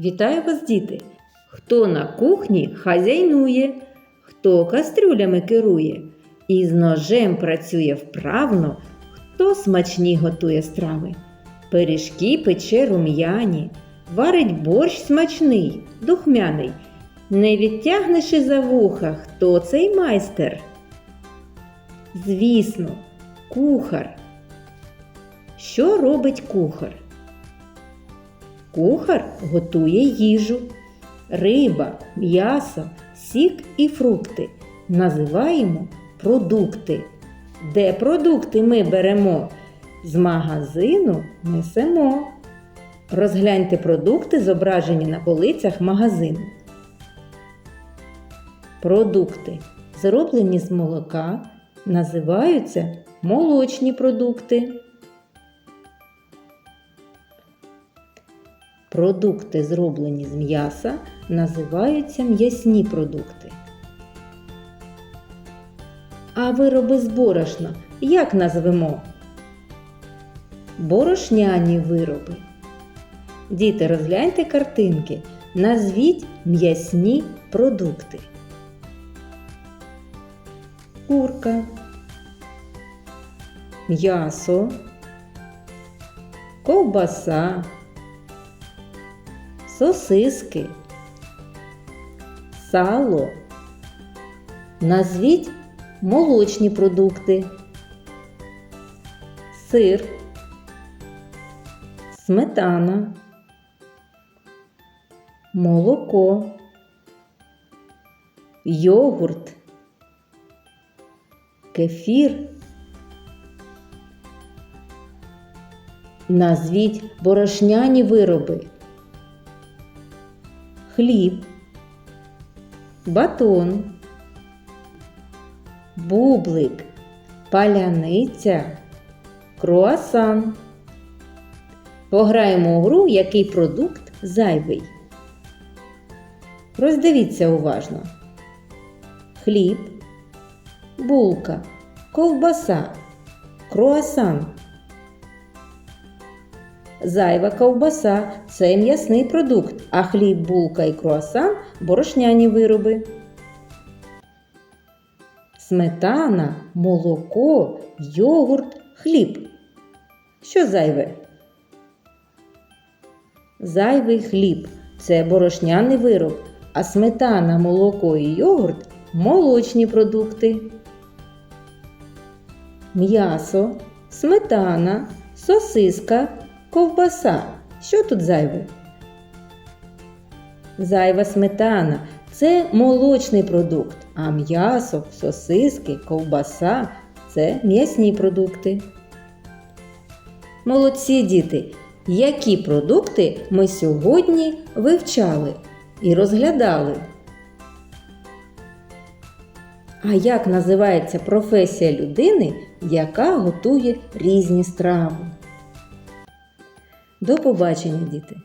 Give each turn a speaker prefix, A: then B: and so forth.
A: Вітаю вас, діти! Хто на кухні хазяйнує, хто кастрюлями керує, і з ножем працює вправно, хто смачні готує страви. Пиріжки пече рум'яні, варить борщ смачний, духмяний. Не відтягнеш із-за вуха, хто цей майстер? Звісно, кухар. Що робить кухар? Кухар готує їжу, риба, м'ясо, сік і фрукти. Називаємо продукти. Де продукти ми беремо? З магазину несемо. Розгляньте продукти, зображені на полицях магазину. Продукти, зроблені з молока, називаються молочні продукти. Продукти, зроблені з м'яса, називаються м'ясні продукти. А вироби з борошна як назвемо? Борошняні вироби. Діти, розгляньте картинки. Назвіть м'ясні продукти. Курка, м'ясо, ковбаса, сосиски, сало. Назвіть молочні продукти, сир, сметана, молоко, йогурт, кефір. Назвіть борошняні вироби хліб, батон, бублик, паляниця, круасан. Пограємо у гру, який продукт зайвий. Роздивіться уважно. Хліб, булка, ковбаса, круасан. Зайва ковбаса це м'ясний продукт, а хліб, булка і круасан борошняні вироби. Сметана, молоко, йогурт, хліб. Що зайве? Зайвий хліб це борошняний вироб, а сметана, молоко і йогурт молочні продукти. М'ясо, сметана, сосиска, ковбаса. Що тут зайве? Зайва сметана це молочний продукт, а м'ясо, сосиски, ковбаса це м'ясні продукти. Молодці діти! Які продукти ми сьогодні вивчали і розглядали? А як називається професія людини, яка готує різні страви? До побачення, діти!